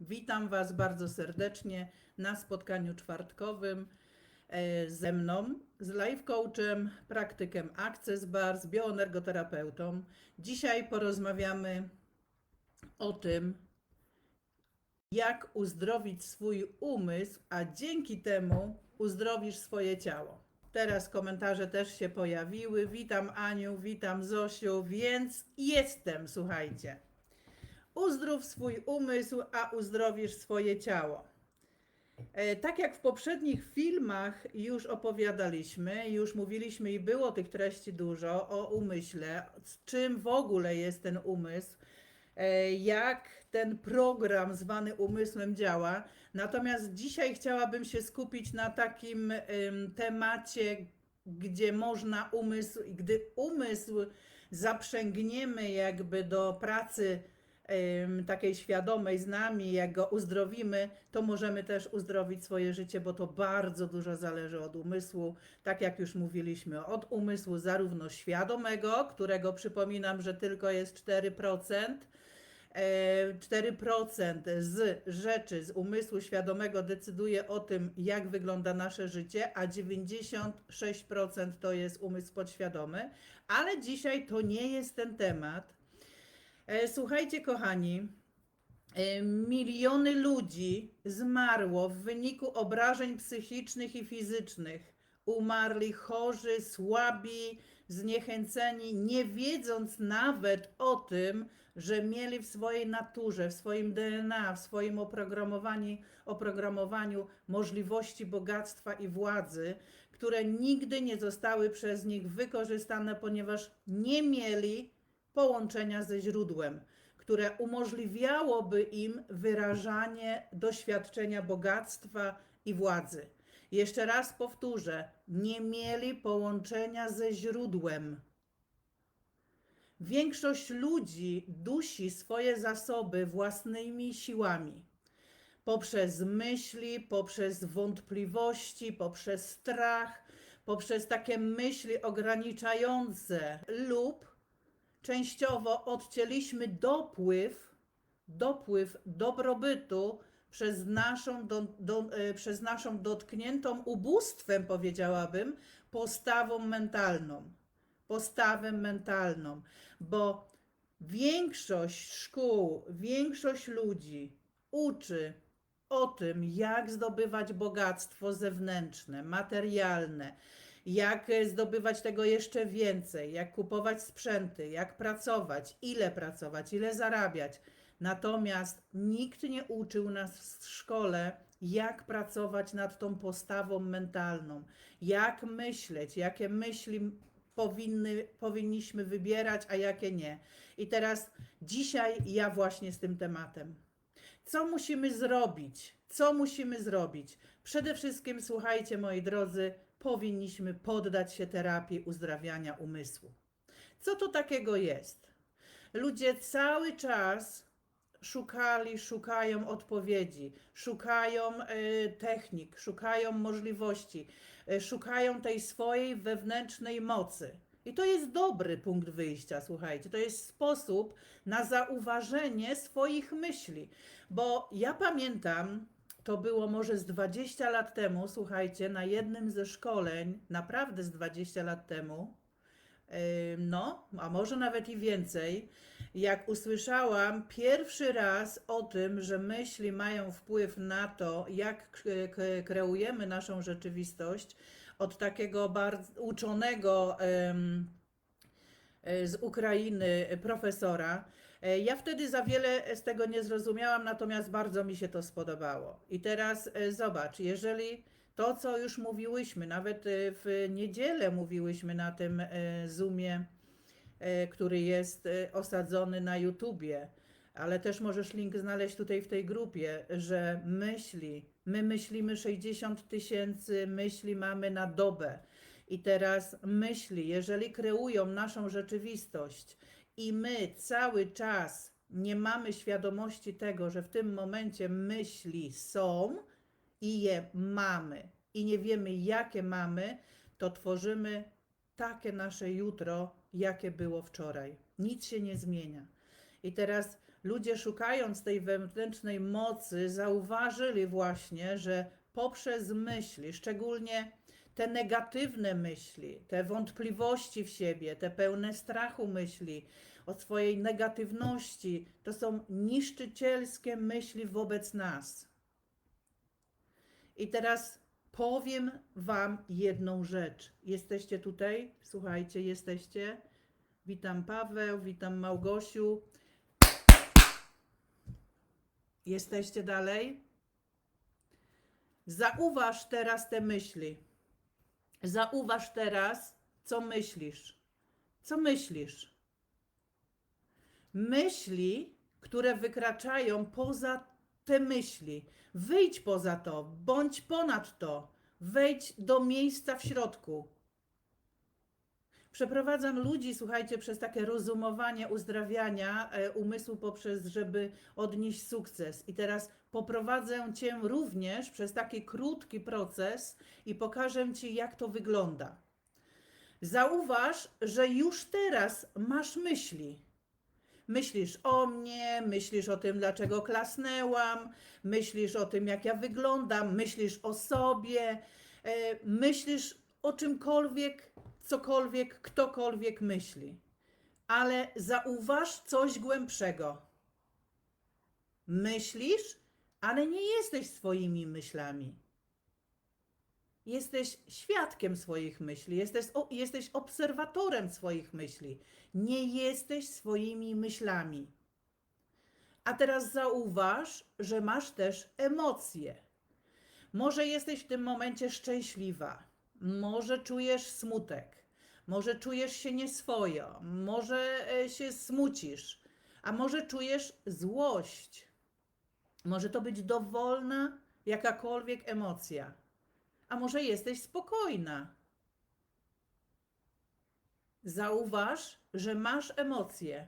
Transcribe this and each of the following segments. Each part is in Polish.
Witam Was bardzo serdecznie na spotkaniu czwartkowym e, ze mną, z life coachem, praktykiem Access Bar, z bioenergoterapeutą. Dzisiaj porozmawiamy o tym, jak uzdrowić swój umysł, a dzięki temu uzdrowisz swoje ciało. Teraz komentarze też się pojawiły. Witam Aniu, witam Zosiu, więc jestem, słuchajcie. Uzdrów swój umysł, a uzdrowisz swoje ciało. E, Tak jak w poprzednich filmach już opowiadaliśmy, już mówiliśmy i było tych treści dużo o umyśle, czym w ogóle jest ten umysł, e, jak ten program zwany umysłem działa. Natomiast dzisiaj chciałabym się skupić na takim em, temacie, gdzie można umysł, gdy umysł zaprzęgniemy jakby do pracy takiej świadomej z nami, jak go uzdrowimy, to możemy też uzdrowić swoje życie, bo to bardzo dużo zależy od umysłu. Tak jak już mówiliśmy, od umysłu zarówno świadomego, którego przypominam, że tylko jest 4%, e, 4% z rzeczy, z umysłu świadomego decyduje o tym, jak wygląda nasze życie, a 96% to jest umysł podświadomy. Ale dzisiaj to nie jest ten temat. E, Słuchajcie, kochani, e, miliony ludzi zmarło w wyniku obrażeń psychicznych i fizycznych. Umarli chorzy, słabi, zniechęceni, nie wiedząc nawet o tym, że mieli w swojej naturze, w swoim DNA, w swoim oprogramowaniu, oprogramowaniu możliwości bogactwa i władzy, które nigdy nie zostały przez nich wykorzystane, ponieważ nie mieli połączenia ze źródłem, które umożliwiałoby im wyrażanie doświadczenia bogactwa i władzy. Jeszcze raz powtórzę, nie mieli połączenia ze źródłem. Większość ludzi dusi swoje zasoby własnymi siłami. Poprzez myśli, poprzez wątpliwości, poprzez strach, poprzez takie myśli ograniczające lub częściowo odcięliśmy dopływ, dopływ dobrobytu przez naszą, do, do, e, przez naszą dotkniętą ubóstwem, powiedziałabym, postawą mentalną. Postawę mentalną, bo większość szkół, większość ludzi uczy o tym, jak zdobywać bogactwo zewnętrzne, materialne, jak e, zdobywać tego jeszcze więcej, jak kupować sprzęty, jak pracować, ile pracować, ile zarabiać. Natomiast nikt nie uczył nas w szkole, jak pracować nad tą postawą mentalną, jak myśleć, jakie myśli powinny, powinniśmy wybierać, a jakie nie. I teraz dzisiaj ja właśnie z tym tematem. Co musimy zrobić? Co musimy zrobić? Przede wszystkim, słuchajcie, moi drodzy, powinniśmy poddać się terapii uzdrawiania umysłu. Co to takiego jest? Ludzie cały czas szukali, szukają odpowiedzi, szukają e, technik, szukają możliwości, e, szukają tej swojej wewnętrznej mocy. I to jest dobry punkt wyjścia, słuchajcie. To jest sposób na zauważenie swoich myśli. Bo ja pamiętam, to było może z 20 lat temu, słuchajcie, na jednym ze szkoleń, naprawdę z 20 lat temu, no, a może nawet i więcej, jak usłyszałam pierwszy raz o tym, że myśli mają wpływ na to, jak kreujemy naszą rzeczywistość, od takiego bardzo uczonego e, z Ukrainy profesora. E, Ja wtedy za wiele z tego nie zrozumiałam, natomiast bardzo mi się to spodobało. I teraz e, zobacz, jeżeli to, co już mówiłyśmy, nawet e, w niedzielę mówiłyśmy na tym e, Zoomie, e, który jest e, osadzony na YouTubie, ale też możesz link znaleźć tutaj w tej grupie, że myśli, my myślimy 60 tysięcy myśli mamy na dobę. I teraz myśli, jeżeli kreują naszą rzeczywistość i my cały czas nie mamy świadomości tego, że w tym momencie myśli są i je mamy i nie wiemy, jakie mamy, to tworzymy takie nasze jutro, jakie było wczoraj. Nic się nie zmienia. I teraz ludzie szukając tej wewnętrznej mocy, zauważyli właśnie, że poprzez myśli, szczególnie te negatywne myśli, te wątpliwości w siebie, te pełne strachu myśli o swojej negatywności, to są niszczycielskie myśli wobec nas. I teraz powiem Wam jedną rzecz. Jesteście tutaj? Słuchajcie, jesteście? Witam Paweł, witam Małgosiu. Jesteście dalej? Zauważ teraz te myśli. Zauważ teraz, co myślisz. Co myślisz? Myśli, które wykraczają poza te myśli. Wyjdź poza to, bądź ponad to. Wejdź do miejsca w środku. Przeprowadzam ludzi, słuchajcie, przez takie rozumowanie uzdrawiania e, umysłu poprzez, żeby odnieść sukces. I teraz poprowadzę Cię również przez taki krótki proces i pokażę Ci, jak to wygląda. Zauważ, że już teraz masz myśli. Myślisz o mnie, myślisz o tym, dlaczego klasnęłam, myślisz o tym, jak ja wyglądam, myślisz o sobie, e, myślisz o czymkolwiek, cokolwiek, ktokolwiek myśli. Ale zauważ coś głębszego. Myślisz, ale nie jesteś swoimi myślami. Jesteś świadkiem swoich myśli, jesteś, o, jesteś obserwatorem swoich myśli. Nie jesteś swoimi myślami. A teraz zauważ, że masz też emocje. Może jesteś w tym momencie szczęśliwa, może czujesz smutek, może czujesz się nieswojo, może e, się smucisz, a może czujesz złość. Może to być dowolna, jakakolwiek emocja. A może jesteś spokojna. Zauważ, że masz emocje,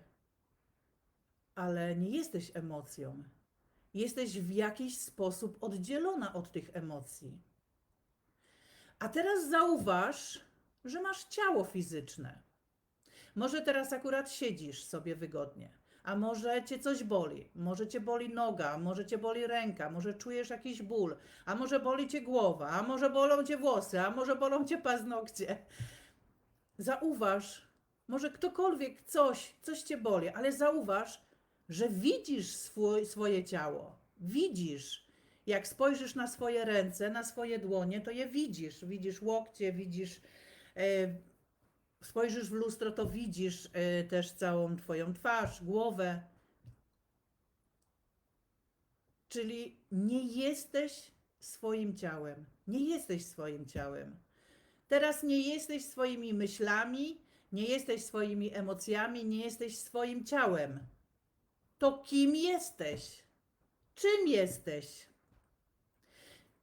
ale nie jesteś emocją. Jesteś w jakiś sposób oddzielona od tych emocji. A teraz zauważ, że masz ciało fizyczne. Może teraz akurat siedzisz sobie wygodnie, a może cię coś boli, może cię boli noga, może cię boli ręka, może czujesz jakiś ból, a może boli cię głowa, a może bolą cię włosy, a może bolą cię paznokcie. Zauważ, może ktokolwiek coś, coś cię boli, ale zauważ, że widzisz swój, swoje ciało. Widzisz. Jak spojrzysz na swoje ręce, na swoje dłonie, to je widzisz. Widzisz łokcie, widzisz. E, spojrzysz w lustro, to widzisz e, też całą Twoją twarz, głowę. Czyli nie jesteś swoim ciałem. Nie jesteś swoim ciałem. Teraz nie jesteś swoimi myślami, nie jesteś swoimi emocjami, nie jesteś swoim ciałem. To kim jesteś? Czym jesteś?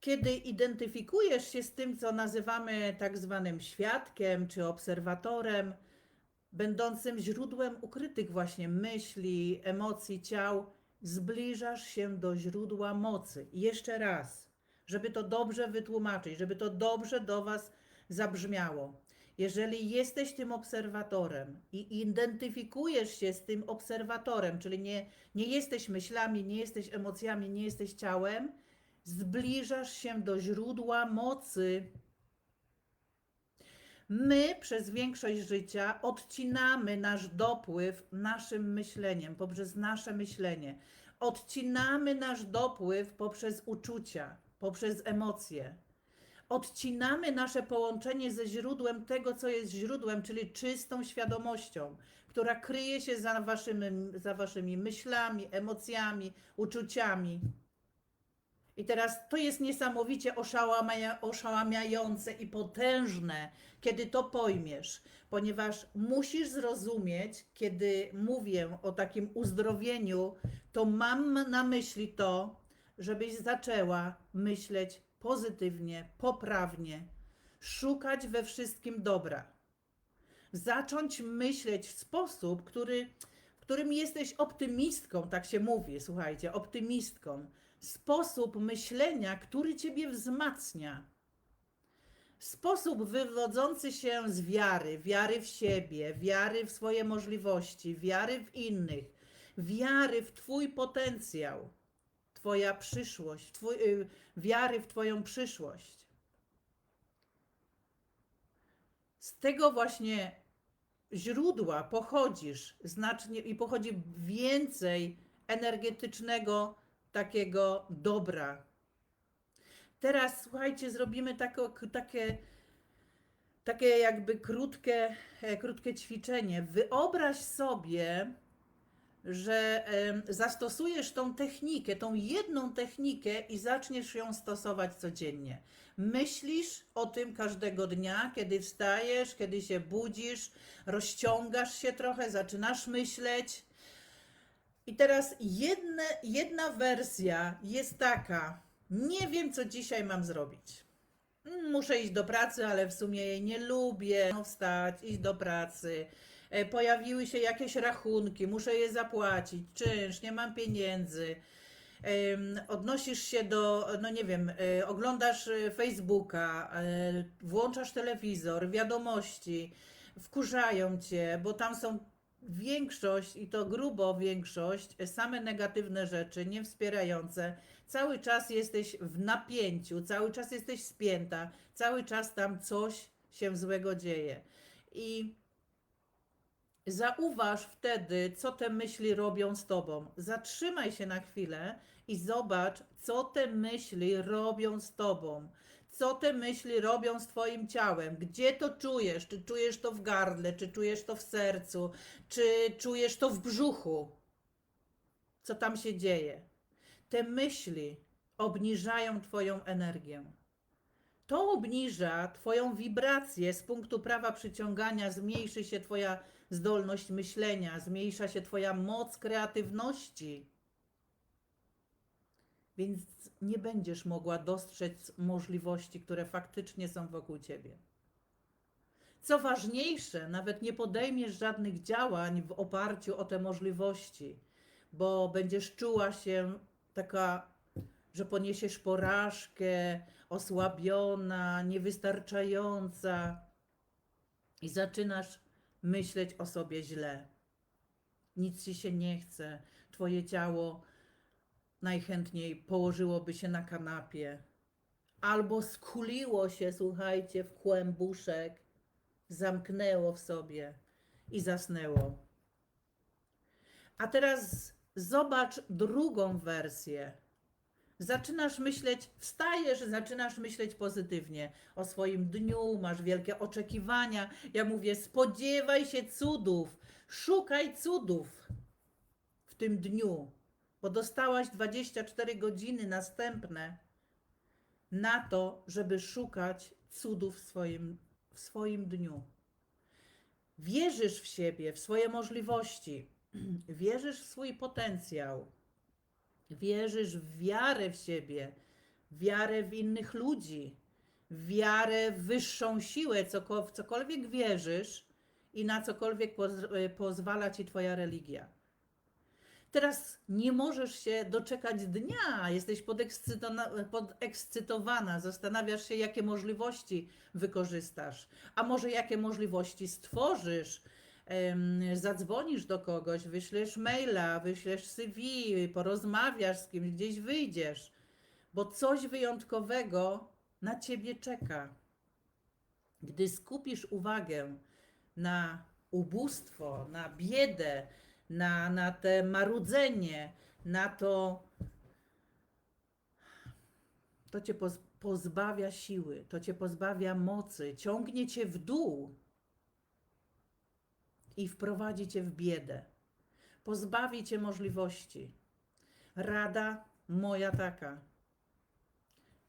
Kiedy identyfikujesz się z tym, co nazywamy tak zwanym świadkiem czy obserwatorem, będącym źródłem ukrytych właśnie myśli, emocji, ciał, zbliżasz się do źródła mocy. I jeszcze raz, żeby to dobrze wytłumaczyć, żeby to dobrze do Was zabrzmiało. Jeżeli jesteś tym obserwatorem i identyfikujesz się z tym obserwatorem, czyli nie, nie jesteś myślami, nie jesteś emocjami, nie jesteś ciałem, zbliżasz się do źródła mocy. My przez większość życia odcinamy nasz dopływ naszym myśleniem, poprzez nasze myślenie. Odcinamy nasz dopływ poprzez uczucia, poprzez emocje odcinamy nasze połączenie ze źródłem tego, co jest źródłem, czyli czystą świadomością, która kryje się za waszymi, za waszymi myślami, emocjami, uczuciami. I teraz to jest niesamowicie oszałamia, oszałamiające i potężne, kiedy to pojmiesz, ponieważ musisz zrozumieć, kiedy mówię o takim uzdrowieniu, to mam na myśli to, żebyś zaczęła myśleć pozytywnie, poprawnie, szukać we wszystkim dobra. Zacząć myśleć w sposób, który, w którym jesteś optymistką, tak się mówi, słuchajcie, optymistką. Sposób myślenia, który ciebie wzmacnia. Sposób wywodzący się z wiary, wiary w siebie, wiary w swoje możliwości, wiary w innych, wiary w Twój potencjał, Twoja przyszłość, twój, y, wiary w Twoją przyszłość. Z tego właśnie źródła pochodzisz znacznie i pochodzi więcej energetycznego takiego dobra. Teraz słuchajcie, zrobimy tako, takie, takie jakby krótkie, e, krótkie ćwiczenie. Wyobraź sobie, że zastosujesz tą technikę, tą jedną technikę i zaczniesz ją stosować codziennie. Myślisz o tym każdego dnia, kiedy wstajesz, kiedy się budzisz, rozciągasz się trochę, zaczynasz myśleć. I teraz jedne, jedna wersja jest taka: nie wiem, co dzisiaj mam zrobić. Muszę iść do pracy, ale w sumie jej nie lubię. Wstać, iść do pracy. E, Pojawiły się jakieś rachunki, muszę je zapłacić, czynsz, nie mam pieniędzy. Odnosisz się do, no nie wiem, e, oglądasz e, Facebooka, włączasz telewizor, wiadomości, wkurzają cię, bo tam są większość, i to grubo większość, same negatywne rzeczy, niewspierające. Cały czas jesteś w napięciu, cały czas jesteś spięta, cały czas tam coś się złego dzieje. I Zauważ wtedy, co te myśli robią z tobą. Zatrzymaj się na chwilę i zobacz, co te myśli robią z tobą. Co te myśli robią z twoim ciałem? Gdzie to czujesz? Czy czujesz to w gardle, czy czujesz to w sercu, czy czujesz to w brzuchu? Co tam się dzieje? Te myśli obniżają twoją energię. To obniża Twoją wibrację z punktu prawa przyciągania, zmniejszy się Twoja zdolność myślenia, zmniejsza się Twoja moc kreatywności. Więc nie będziesz mogła dostrzec możliwości, które faktycznie są wokół Ciebie. Co ważniejsze, nawet nie podejmiesz żadnych działań w oparciu o te możliwości, bo będziesz czuła się taka, że poniesiesz porażkę, osłabiona, niewystarczająca i zaczynasz myśleć o sobie źle. Nic ci się nie chce, twoje ciało najchętniej położyłoby się na kanapie albo skuliło się, słuchajcie, w kłębuszek, zamknęło w sobie i zasnęło. A teraz zobacz drugą wersję. Zaczynasz myśleć, wstajesz, zaczynasz myśleć pozytywnie o swoim dniu, masz wielkie oczekiwania. Ja mówię, spodziewaj się cudów, szukaj cudów w tym dniu, bo dostałaś 24 godziny następne na to, żeby szukać cudów w swoim, w swoim dniu. Wierzysz w siebie, w swoje możliwości, wierzysz w swój potencjał. Wierzysz w wiarę w siebie, wiarę w innych ludzi, wiarę w wyższą siłę, w cokolwiek wierzysz i na cokolwiek poz- pozwala ci Twoja religia. Teraz nie możesz się doczekać dnia, jesteś podekscytowana, zastanawiasz się, jakie możliwości wykorzystasz, a może jakie możliwości stworzysz, zadzwonisz do kogoś, wyślesz maila, wyślesz CV, porozmawiasz z kimś, gdzieś wyjdziesz, bo coś wyjątkowego na ciebie czeka. Gdy skupisz uwagę na ubóstwo, na biedę, na, na te marudzenie, na to, to cię poz, pozbawia siły, to cię pozbawia mocy, ciągnie cię w dół i wprowadzi cię w biedę. Pozbawi cię możliwości. Rada moja taka.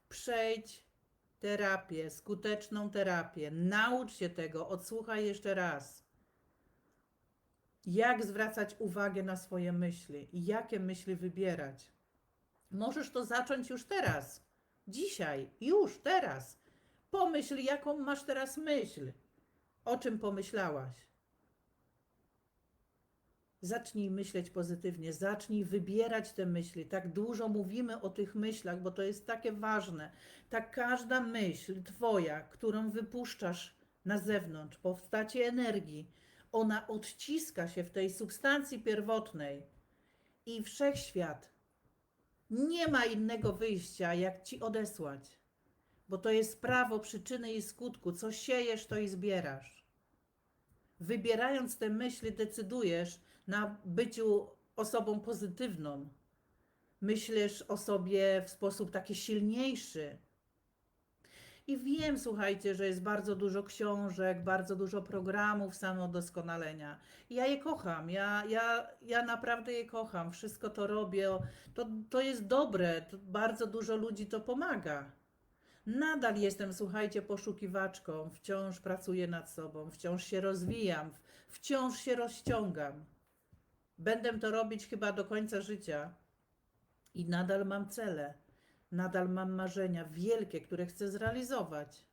Przejdź terapię, skuteczną terapię. Naucz się tego, odsłuchaj jeszcze raz. Jak zwracać uwagę na swoje myśli i jakie myśli wybierać. Możesz to zacząć już teraz, dzisiaj, już teraz. Pomyśl, jaką masz teraz myśl, o czym pomyślałaś. Zacznij myśleć pozytywnie, zacznij wybierać te myśli. Tak dużo mówimy o tych myślach, bo to jest takie ważne. Tak każda myśl Twoja, którą wypuszczasz na zewnątrz, powstacie energii, ona odciska się w tej substancji pierwotnej i wszechświat nie ma innego wyjścia, jak ci odesłać. Bo to jest prawo przyczyny i skutku. Co siejesz, to i zbierasz. Wybierając te myśli, decydujesz na byciu osobą pozytywną. Myślisz o sobie w sposób taki silniejszy. I wiem, słuchajcie, że jest bardzo dużo książek, bardzo dużo programów samodoskonalenia. Ja je kocham, ja, ja, ja naprawdę je kocham. Wszystko to robię. To, to jest dobre, to bardzo dużo ludzi to pomaga. Nadal jestem, słuchajcie, poszukiwaczką, wciąż pracuję nad sobą, wciąż się rozwijam, wciąż się rozciągam. Będę to robić chyba do końca życia i nadal mam cele, nadal mam marzenia wielkie, które chcę zrealizować.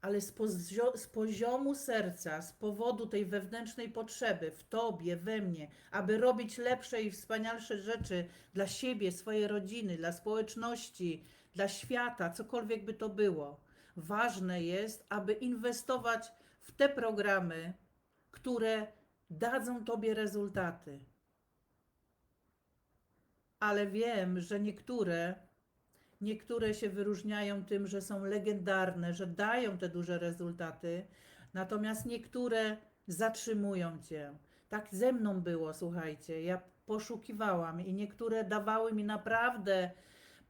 Ale z, pozio- z poziomu serca, z powodu tej wewnętrznej potrzeby w tobie, we mnie, aby robić lepsze i wspanialsze rzeczy dla siebie, swojej rodziny, dla społeczności, dla świata, cokolwiek by to było. Ważne jest, aby inwestować w te programy, które dadzą tobie rezultaty. Ale wiem, że niektóre, niektóre się wyróżniają tym, że są legendarne, że dają te duże rezultaty, natomiast niektóre zatrzymują cię. Tak ze mną było, słuchajcie. Ja poszukiwałam i niektóre dawały mi naprawdę,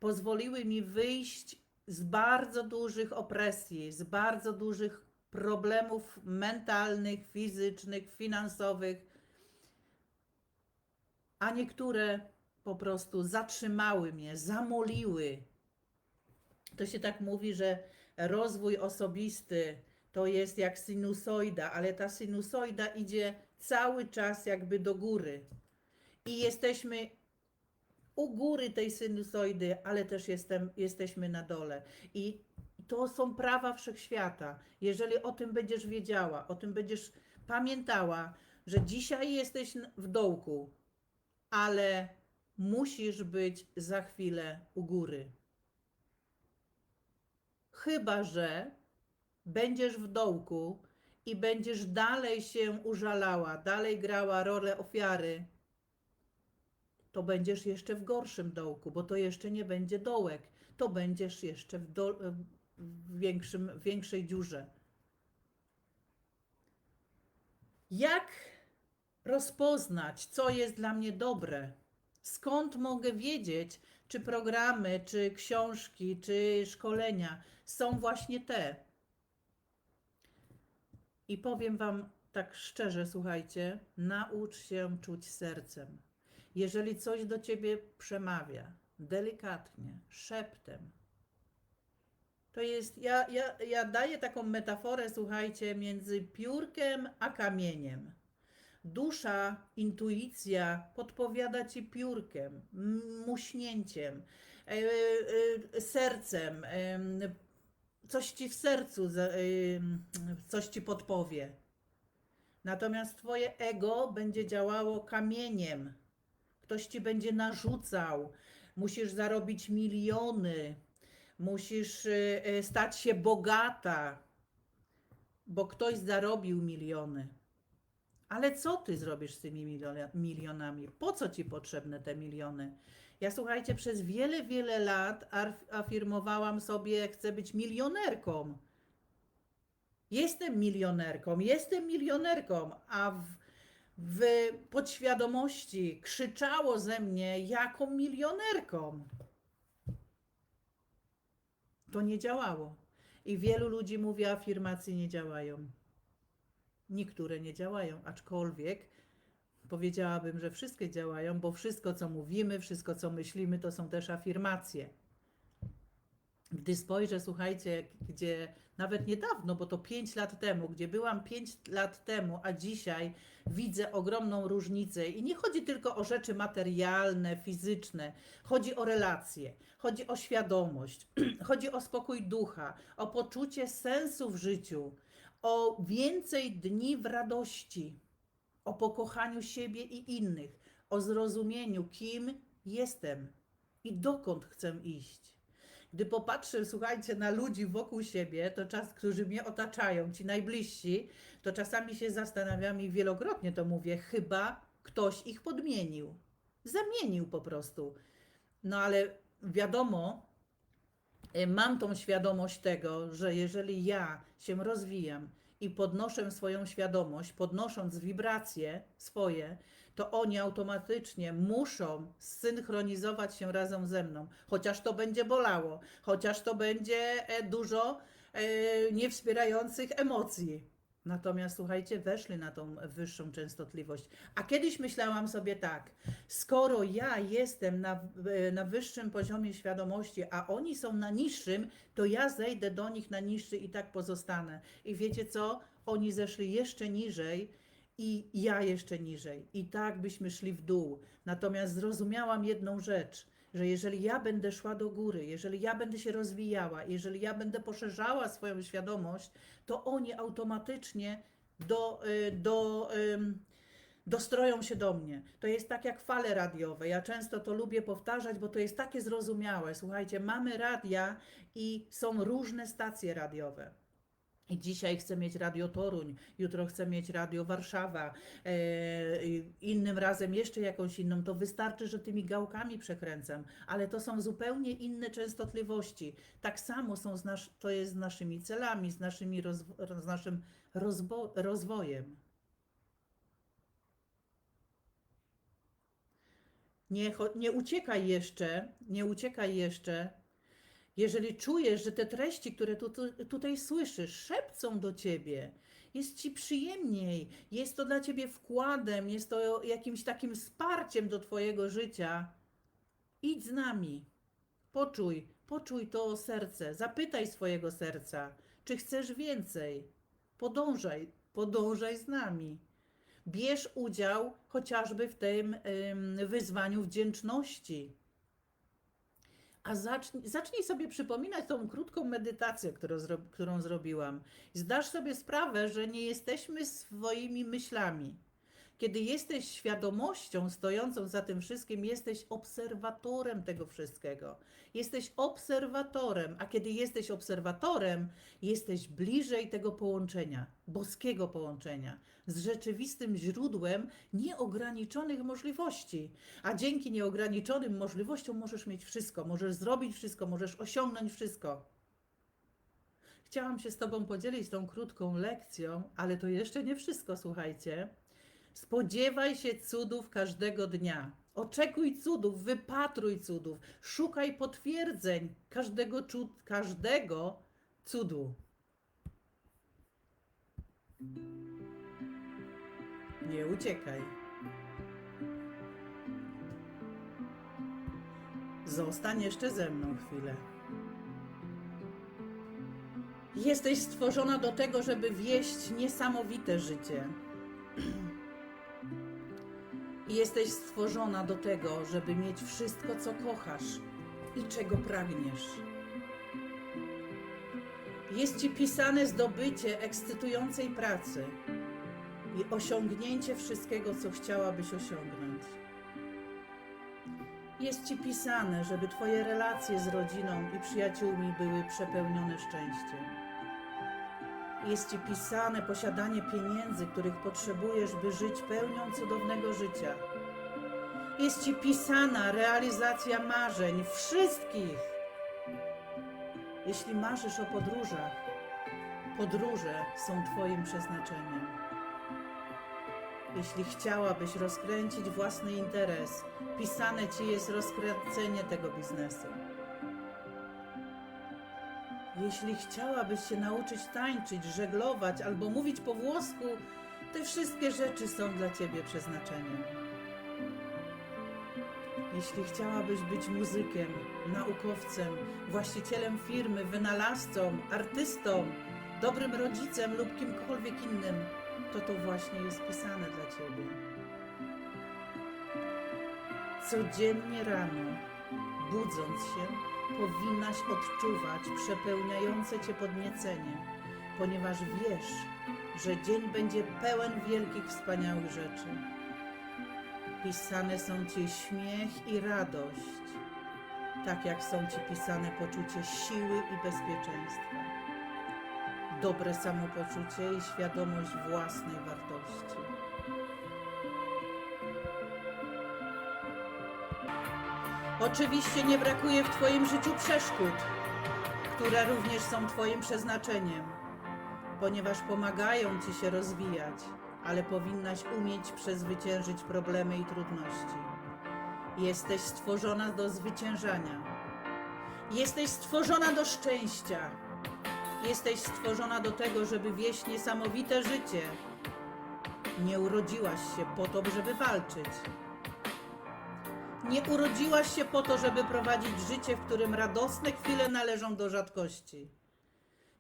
pozwoliły mi wyjść z bardzo dużych opresji, z bardzo dużych problemów mentalnych, fizycznych, finansowych, a niektóre po prostu zatrzymały mnie, zamoliły. To się tak mówi, że rozwój osobisty to jest jak sinusoida, ale ta sinusoida idzie cały czas jakby do góry. I jesteśmy u góry tej sinusoidy, ale też jestem, jesteśmy na dole. I to są prawa wszechświata. Jeżeli o tym będziesz wiedziała, o tym będziesz pamiętała, że dzisiaj jesteś w dołku, ale musisz być za chwilę u góry. Chyba, że będziesz w dołku i będziesz dalej się użalała, dalej grała rolę ofiary, to będziesz jeszcze w gorszym dołku, bo to jeszcze nie będzie dołek, to będziesz jeszcze w, do, w większym, w większej dziurze. Jak rozpoznać, co jest dla mnie dobre? Skąd mogę wiedzieć, czy programy, czy książki, czy szkolenia są właśnie te? I powiem Wam tak szczerze, słuchajcie, naucz się czuć sercem. Jeżeli coś do Ciebie przemawia, delikatnie, szeptem, to jest, ja, ja, ja daję taką metaforę, słuchajcie, między piórkiem a kamieniem. Dusza, intuicja podpowiada ci piórkiem, muśnięciem, e, e, sercem, em, coś ci w sercu, coś ci podpowie. Natomiast twoje ego będzie działało kamieniem. Ktoś ci będzie narzucał. Musisz zarobić miliony, musisz e, e, stać się bogata, bo ktoś zarobił miliony. Ale co ty zrobisz z tymi miliona- milionami? Po co ci potrzebne te miliony? Ja słuchajcie, przez wiele, wiele lat afirmowałam sobie, chcę być milionerką. Jestem milionerką, jestem milionerką, a w, w podświadomości krzyczało ze mnie, jaką milionerką. To nie działało. I wielu ludzi mówi, afirmacje nie działają. Niektóre nie działają, aczkolwiek powiedziałabym, że wszystkie działają, bo wszystko, co mówimy, wszystko, co myślimy, to są też afirmacje. Gdy spojrzę, słuchajcie, gdzie nawet niedawno, bo to 5 lat temu, gdzie byłam 5 lat temu, a dzisiaj widzę ogromną różnicę. I nie chodzi tylko o rzeczy materialne, fizyczne, chodzi o relacje, chodzi o świadomość, chodzi o spokój ducha, o poczucie sensu w życiu, o więcej dni w radości, o pokochaniu siebie i innych, o zrozumieniu, kim jestem i dokąd chcę iść. Gdy popatrzę, słuchajcie, na ludzi wokół siebie, to czas, którzy mnie otaczają, ci najbliżsi, to czasami się zastanawiam i wielokrotnie to mówię, chyba Ktoś ich podmienił, zamienił po prostu. No ale wiadomo, mam tą świadomość tego, że jeżeli ja się rozwijam i podnoszę swoją świadomość, podnosząc wibracje swoje, to oni automatycznie muszą synchronizować się razem ze mną, chociaż to będzie bolało, chociaż to będzie e, dużo e, niewspierających emocji. Natomiast słuchajcie, weszli na tą wyższą częstotliwość. A kiedyś myślałam sobie tak, skoro ja jestem na, e, na wyższym poziomie świadomości, a oni są na niższym, to ja zejdę do nich na niższy i tak pozostanę. I wiecie co? Oni zeszli jeszcze niżej i ja jeszcze niżej. I tak byśmy szli w dół. Natomiast zrozumiałam jedną rzecz, że jeżeli ja będę szła do góry, jeżeli ja będę się rozwijała, jeżeli ja będę poszerzała swoją świadomość, to oni automatycznie do, y, do, dostroją się do mnie. To jest tak jak fale radiowe. Ja często to lubię powtarzać, bo to jest takie zrozumiałe. Słuchajcie, mamy radia i są różne stacje radiowe. I dzisiaj chcę mieć Radio Toruń, jutro chcę mieć Radio Warszawa, e, innym razem jeszcze jakąś inną. To wystarczy, że tymi gałkami przekręcam, ale to są zupełnie inne częstotliwości. Tak samo są z nasz, to jest z naszymi celami, z, naszymi rozwo- z naszym rozwo- rozwojem. Nie, nie uciekaj jeszcze, nie uciekaj jeszcze. Jeżeli czujesz, że te treści, które tu, tu, tutaj słyszysz, szepcą do ciebie, jest ci przyjemniej, jest to dla ciebie wkładem, jest to jakimś takim wsparciem do twojego życia, idź z nami. Poczuj, poczuj to serce, zapytaj swojego serca, czy chcesz więcej. Podążaj, podążaj z nami. Bierz udział chociażby w tym ym, wyzwaniu wdzięczności. A zacznij, zacznij sobie przypominać tą krótką medytację, którą, zro, którą zrobiłam. Zdasz sobie sprawę, że nie jesteśmy swoimi myślami. Kiedy jesteś świadomością stojącą za tym wszystkim, jesteś obserwatorem tego wszystkiego. Jesteś obserwatorem, a kiedy jesteś obserwatorem, jesteś bliżej tego połączenia, boskiego połączenia, z rzeczywistym źródłem nieograniczonych możliwości. A dzięki nieograniczonym możliwościom możesz mieć wszystko, możesz zrobić wszystko, możesz osiągnąć wszystko. Chciałam się z Tobą podzielić tą krótką lekcją, ale to jeszcze nie wszystko, słuchajcie. Spodziewaj się cudów każdego dnia. Oczekuj cudów, wypatruj cudów, szukaj potwierdzeń każdego, każdego cudu. Nie uciekaj. Zostań jeszcze ze mną chwilę. Jesteś stworzona do tego, żeby wieść niesamowite życie. I jesteś stworzona do tego, żeby mieć wszystko, co kochasz i czego pragniesz. Jest ci pisane zdobycie ekscytującej pracy i osiągnięcie wszystkiego, co chciałabyś osiągnąć. Jest ci pisane, żeby Twoje relacje z rodziną i przyjaciółmi były przepełnione szczęściem. Jest ci pisane posiadanie pieniędzy, których potrzebujesz, by żyć pełnią cudownego życia. Jest ci pisana realizacja marzeń wszystkich. Jeśli marzysz o podróżach, podróże są Twoim przeznaczeniem. Jeśli chciałabyś rozkręcić własny interes, pisane ci jest rozkręcenie tego biznesu. Jeśli chciałabyś się nauczyć tańczyć, żeglować albo mówić po włosku, te wszystkie rzeczy są dla ciebie przeznaczeniem. Jeśli chciałabyś być muzykiem, naukowcem, właścicielem firmy, wynalazcą, artystą, dobrym rodzicem lub kimkolwiek innym, to to właśnie jest pisane dla ciebie. Codziennie rano, budząc się, powinnaś odczuwać przepełniające cię podniecenie, ponieważ wiesz, że dzień będzie pełen wielkich, wspaniałych rzeczy. Pisane są ci śmiech i radość, tak jak są ci pisane poczucie siły i bezpieczeństwa, dobre samopoczucie i świadomość własnej wartości. Oczywiście nie brakuje w Twoim życiu przeszkód, które również są Twoim przeznaczeniem, ponieważ pomagają Ci się rozwijać, ale powinnaś umieć przezwyciężyć problemy i trudności. Jesteś stworzona do zwyciężania. Jesteś stworzona do szczęścia. Jesteś stworzona do tego, żeby wieść niesamowite życie. Nie urodziłaś się po to, żeby walczyć. Nie urodziłaś się po to, żeby prowadzić życie, w którym radosne chwile należą do rzadkości.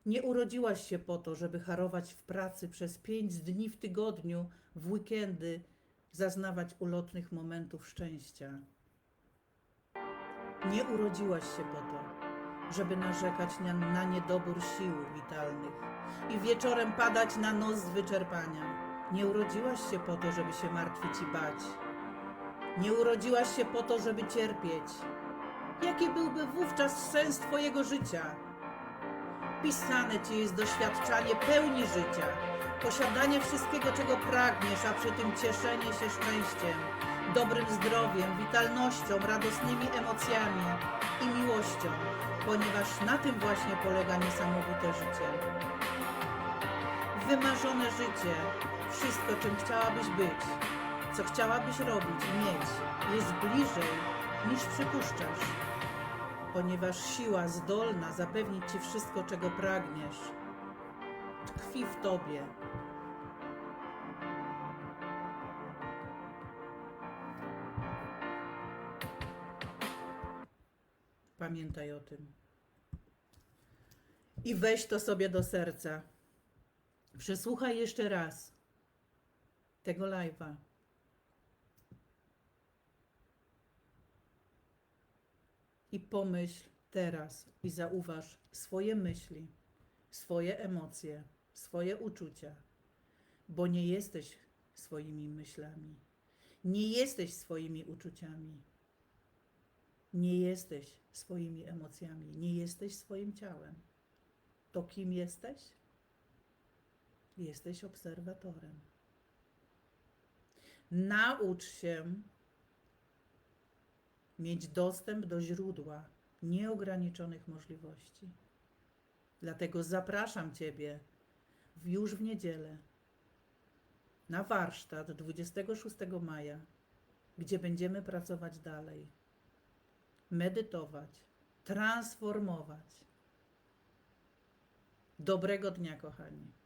Nie urodziłaś się po to, żeby harować w pracy przez pięć dni w tygodniu, w weekendy, zaznawać ulotnych momentów szczęścia. Nie urodziłaś się po to, żeby narzekać na, na niedobór sił witalnych i wieczorem padać na nos z wyczerpania. Nie urodziłaś się po to, żeby się martwić i bać. Nie urodziłaś się po to, żeby cierpieć. Jaki byłby wówczas sens Twojego życia? Pisane Ci jest doświadczanie pełni życia, posiadanie wszystkiego, czego pragniesz, a przy tym cieszenie się szczęściem, dobrym zdrowiem, witalnością, radosnymi emocjami i miłością, ponieważ na tym właśnie polega niesamowite życie. Wymarzone życie, wszystko, czym chciałabyś być, co chciałabyś robić i mieć, jest bliżej niż przypuszczasz ponieważ siła zdolna zapewnić Ci wszystko, czego pragniesz, tkwi w Tobie. Pamiętaj o tym. I weź to sobie do serca. Przesłuchaj jeszcze raz tego live'a. I pomyśl teraz i zauważ swoje myśli, swoje emocje, swoje uczucia, bo nie jesteś swoimi myślami, nie jesteś swoimi uczuciami, nie jesteś swoimi emocjami, nie jesteś swoim ciałem. To kim jesteś? Jesteś obserwatorem. Naucz się mieć dostęp do źródła nieograniczonych możliwości. Dlatego zapraszam Ciebie już w niedzielę na warsztat 26 maja, gdzie będziemy pracować dalej, medytować, transformować. Dobrego dnia, kochani.